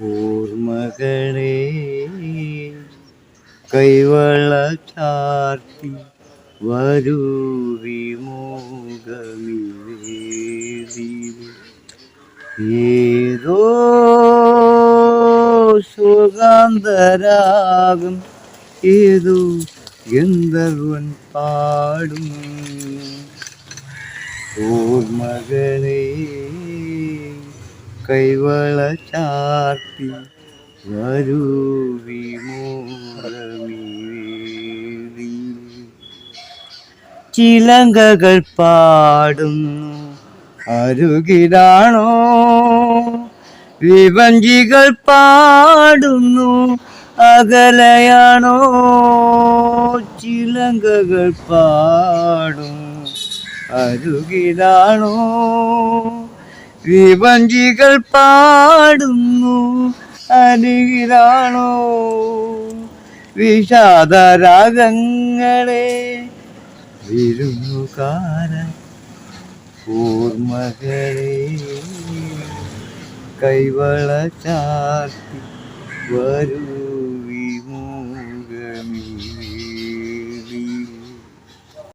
ഓർമ്മകളെ കൈവള ചാർത്തി വരൂ ഏതോ സുഗന്ധരാഗം ഏതോ ഗന്ധർവൻ പാടും ഓർമ്മകളെ കൈവള ചാർത്തി വരൂ വിമോഹമീവേദി ചിലങ്കകൾ പാടുന്നു. അരുകിലാണോ? വിവഞ്ചികൾ പാടുന്നു. അകലയാണോ? ചിലങ്കകൾ പാടും അരുകിലാണോ? വിവഞ്ചികൾ പാടുന്നു അരുകിലാണോ? വിഷാദരാഗങ്ങളെ വിരുന്നുകാരൻ ഓർമ്മകളെ കൈവള ചാർത്തി വരൂ